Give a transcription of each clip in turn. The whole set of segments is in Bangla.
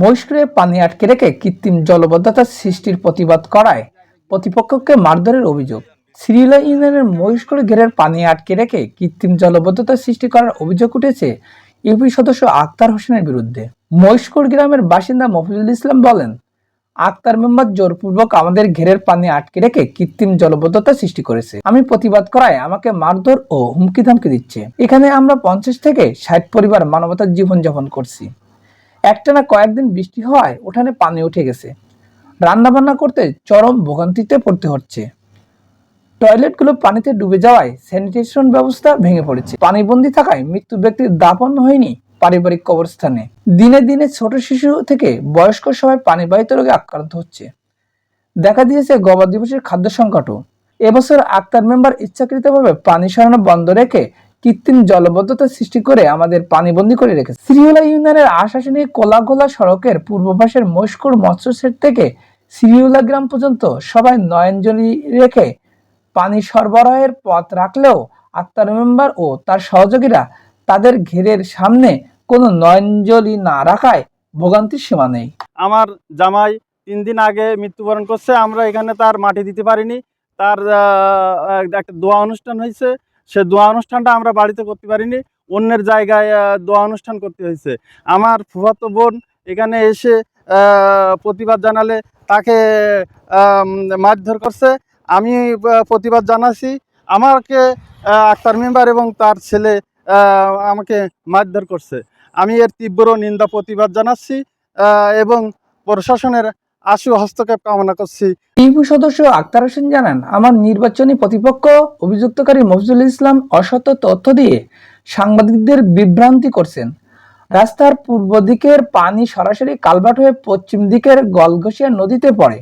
মহিষ্করে পানি আটকে রেখে কৃত্রিম জলবদ্ধতা সৃষ্টির প্রতিবাদ করায় প্রতিপক্ষকে মারধরের অভিযোগ। সিরিলা ইউনিয়নের মহিষ্করে ঘেরের পানি আটকে রেখে কৃত্রিম জলবদ্ধতা সৃষ্টি করার অভিযোগ উঠেছে ইউপি সদস্য আক্তার হোসেনের বিরুদ্ধে। মহিষ্কর গ্রামের বাসিন্দা মফিজুল ইসলাম বলেন, আক্তার মেম্বার জোরপূর্বক আমাদের ঘেরের পানি আটকে রেখে কৃত্রিম জলবদ্ধতা সৃষ্টি করেছে। আমি প্রতিবাদ করায় আমাকে মারধর ও হুমকি ধামকি দিচ্ছে। এখানে আমরা পঞ্চাশ থেকে ষাট পরিবার মানবতার জীবন যাপন করছি। একটানা কয়েকদিন বৃষ্টি হওয়ায় উঠানে পানি উঠে গেছে। রান্না বান্না করতে চরম ভোগান্তিতে পড়তে হচ্ছে। টয়লেটগুলো পানিতে ডুবে যাওয়ায় স্যানিটেশন ব্যবস্থা ভেঙে পড়েছে। পানিবন্দী থাকায় মৃত্যু ব্যক্তির দাপন হয়নি পারিবারিক কবরস্থানে। দিনে দিনে ছোট শিশু থেকে বয়স্ক সবাই পানিবাহিত রোগে আক্রান্ত হচ্ছে। দেখা দিয়েছে গবাদি পশুর খাদ্য সংকটও। এবছর আক্তার মেম্বার ইচ্ছাকৃতভাবে পানি সরানো বন্ধ রেখে কৃত্রিম জলবদ্ধতা সৃষ্টি করে আমাদের পানিবন্দী করে রেখেছে। সিরিওলা ইউনিয়নের আশাসনী কোলাগোলা সড়কের পূর্ব পাশের মস্কুর মৎস্য সেট থেকে সিরিওলা গ্রাম পর্যন্ত সবাই নয়নজলি রেখে পানি সরবরাহের পথ রাখলেও আক্তার মেম্বার ও তার সহযোগীরা তাদের ঘেরের সামনে কোনো নয়নজলি না রাখায় ভোগান্তির সীমা নেই। আমার জামাই তিন দিন আগে মৃত্যুবরণ করছে, আমরা এখানে তার মাটি দিতে পারিনি। তার একটা দোয়া অনুষ্ঠান হয়েছে। সে দোয়া অনুষ্ঠানটা আমরা বাড়িতে করতে পারিনি, অন্যের জায়গায় দোয়া অনুষ্ঠান করতে হয়েছে। আমার ফুফাতো বোন এখানে এসে প্রতিবাদ জানালে তাকে মারধর করছে। আমি প্রতিবাদ জানাচ্ছি। আমাকে আক্তার মেম্বার এবং তার ছেলে আমাকে মারধর করছে। আমি এর তীব্র নিন্দা, প্রতিবাদ জানাচ্ছি এবং প্রশাসনের আশু হস্তক্ষেপ কামনা করছি। ইউপি সদস্য আক্তার হোসেন জানান, আমার নির্বাচনী প্রতিপক্ষ অভিযুক্তকারী মফিজুল ইসলাম অসত্য তথ্য দিয়ে সাংবাদিকদের বিভ্রান্তি করছেন। রাস্তার পূর্ব দিকের পানি সরাসরি কালভার্ট হয়ে পশ্চিম দিকের গলঘষিয়া নদীতে পড়ে।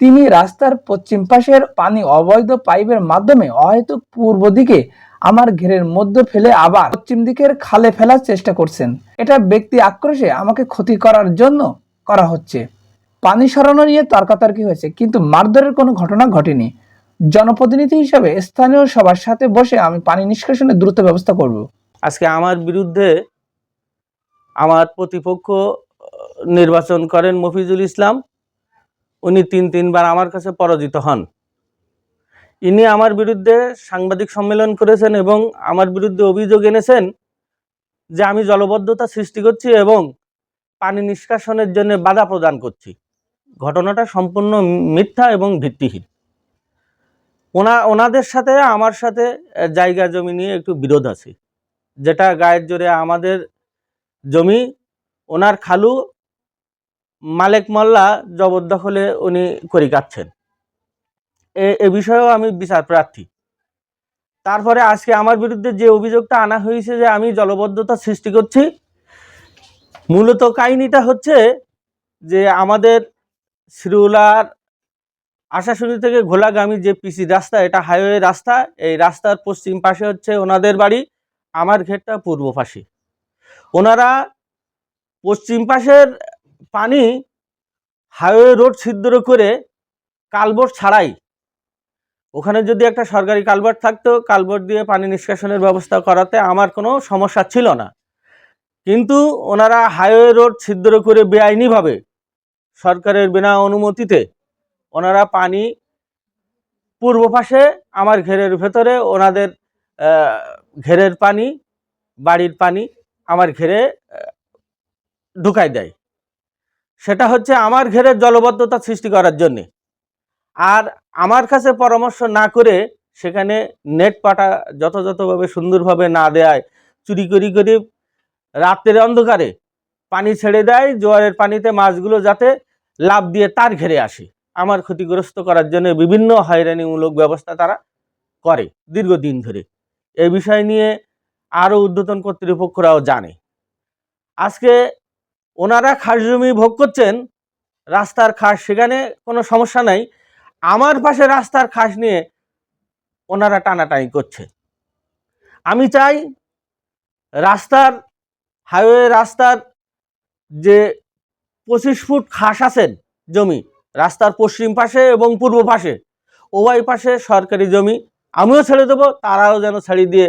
তিনি রাস্তার পশ্চিম পাশের পানি অবৈধ পাইপের মাধ্যমে অহেতুক পূর্ব দিকে আমার ঘেরের মধ্যে ফেলে আবার পশ্চিম দিকের খালে ফেলার চেষ্টা করছেন। এটা ব্যক্তি আক্রোশে আমাকে ক্ষতি করার জন্য করা হচ্ছে। পানি সরানো নিয়ে তর্কাতর্কি হয়েছে, কিন্তু মারধরের কোনো ঘটনা ঘটেনি। জনপ্রতিনিধি হিসাবে স্থানীয় সবার সাথে বসে আমি পানি নিষ্কাশনের দ্রুত ব্যবস্থা করব। আজকে আমার বিরুদ্ধে আমার প্রতিপক্ষ নির্বাচন করেন মফিজুল ইসলাম। উনি তিন, তিনবার আমার কাছে পরাজিত হন। ইনি আমার বিরুদ্ধে সাংবাদিক সম্মেলন করেছেন এবং আমার বিরুদ্ধে অভিযোগ এনেছেন যে আমি জলবদ্ধতা সৃষ্টি করছি এবং পানি নিষ্কাশনের জন্য বাধা প্রদান করছি। ঘটনাটা সম্পূর্ণ মিথ্যা এবং ভিত্তিহীন। ওনা, ওনাদের সাথে, আমার সাথে জায়গা জমি নিয়ে একটু বিরোধ আছে। যেটা গায়ের জোরে আমাদের জমি, ওনার খালু, মালেক মোল্লা জবরদখলে উনি করি কাটছেন। এ বিষয়েও আমি বিচার প্রার্থী। তারপরে আজকে আমার বিরুদ্ধে যে অভিযোগটা আনা হয়েছে যে আমি জলবদ্ধতা সৃষ্টি করছি, মূলত কাহিনীটা হচ্ছে যে আমাদের শ্রীউলার আশাশুনি থেকে ঘোলাগামী যে পিসি রাস্তা, এটা হাইওয়ে রাস্তা, এই রাস্তার পশ্চিম পাশে হচ্ছে ওনাদের বাড়ি, আমার ঘেরটা পূর্ব পাশে। ওনারা পশ্চিম পাশের পানি হাইওয়ে রোড ছিদ্র করে কালবোর্ড ছাড়াই, ওখানে যদি একটা সরকারি কালভার্ট থাকতো কালভার্ট দিয়ে পানি নিষ্কাশনের ব্যবস্থা করাতে আমার কোনো সমস্যা ছিল না। কিন্তু ওনারা হাইওয়ে রোড ছিদ্র করে বেআইনিভাবে সরকারের বিনা অনুমতিতে ওনারা পানি পূর্ব পাশে আমার ঘেরের ভেতরে ওনাদের ঘেরের পানি, বাড়ির পানি আমার ঘেরে ঢুকাই দেয়। সেটা হচ্ছে আমার ঘেরের জলবদ্ধতা সৃষ্টি করার জন্যে। আর আমার কাছে পরামর্শ না করে সেখানে নেট পাটা যথাযথভাবে সুন্দরভাবে না দেয় চুরি করি করে রাতের অন্ধকারে পানি ছেড়ে দেয়, জোয়ারের পানিতে মাছগুলো যাতে লাভ দিয়ে তার ঘেরে আসে। আমার ক্ষতিগ্রস্ত করার জন্য বিভিন্ন হয়রানিমূলক ব্যবস্থা তারা করে দীর্ঘদিন ধরে। এই বিষয় নিয়ে আরও ঊর্ধ্বতন কর্তৃপক্ষরাও জানে। আজকে ওনারা খাস জমি ভোগ করছেন, রাস্তার খাস সেখানে কোনো সমস্যা নাই। আমার পাশে রাস্তার খাস নিয়ে ওনারা টানাটানি করছে। আমি চাই রাস্তার, হাইওয়ে রাস্তার যে পঁচিশ ফুট খাস আছেন জমি, রাস্তার পশ্চিম পাশে এবং পূর্ব পাশে। উভয় পাশে সরকারি জমি, আমিও ছেড়ে দেবো, তারাও যেন ছেড়ে দিয়ে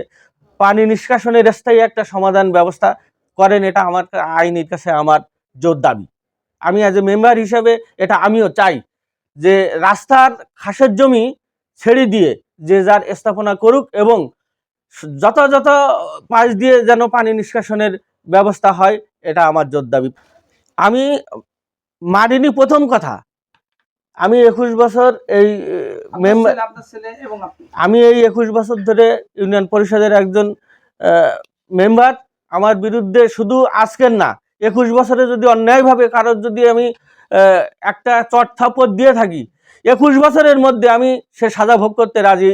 পানি নিষ্কাশনের স্থায়ী একটা সমাধান ব্যবস্থা করেন, এটা আমার আইনের কাছে আমার জোর দাবি। আমি অ্যাজ এ মেম্বার হিসেবে এটা আমিও চাই যে রাস্তার খাসের জমি ছেড়ে দিয়ে যে যার স্থাপনা করুক এবং যথাযথ পাশ দিয়ে যেন পানি নিষ্কাশনের ব্যবস্থা হয়, এটা আমার জোর দাবি। আমি মারিনি প্রথম কথা। আমি একুশ বছর এই মেম্বার এবং আমি এই একুশ বছর ধরে ইউনিয়ন পরিষদের একজন মেম্বার। আমার বিরুদ্ধে শুধু আজকের না একুশ বছরে যদি অন্যায়ভাবে কারোর যদি আমি একটা চট থাপ্পড় দিয়ে থাকি একুশ বছরের মধ্যে আমি সে সাজা ভোগ করতে রাজি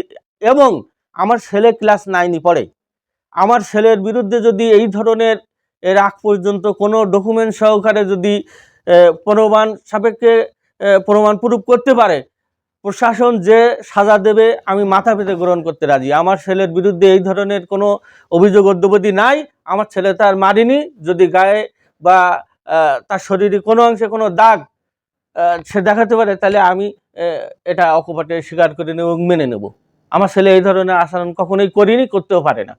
এবং আমার ছেলে ক্লাস নাইনই পড়ে। আমার ছেলের বিরুদ্ধে যদি এই ধরনের এর আগ পর্যন্ত কোনো ডকুমেন্ট সহকারে যদি প্রমাণ সাপেক্ষে প্রমাণ প্রুফ করতে পারে, প্রশাসন যে সাজা দেবে, আমি মাথা পেতে গ্রহণ করতে রাজি। আমার ছেলের বিরুদ্ধে এই ধরনের কোনো অভিযোগ অদ্যবধি নাই। আমার ছেলে তার মারিনি। যদি গায়ে বা তার শরীরে কোনো অংশে কোনো দাগ সে দেখাতে পারে, তাহলে আমি এটা অকপটে স্বীকার করে নেব মেনে নেব। আমার ছেলে এই ধরনের আচরণ কখনোই করিনি, করতেও পারে না।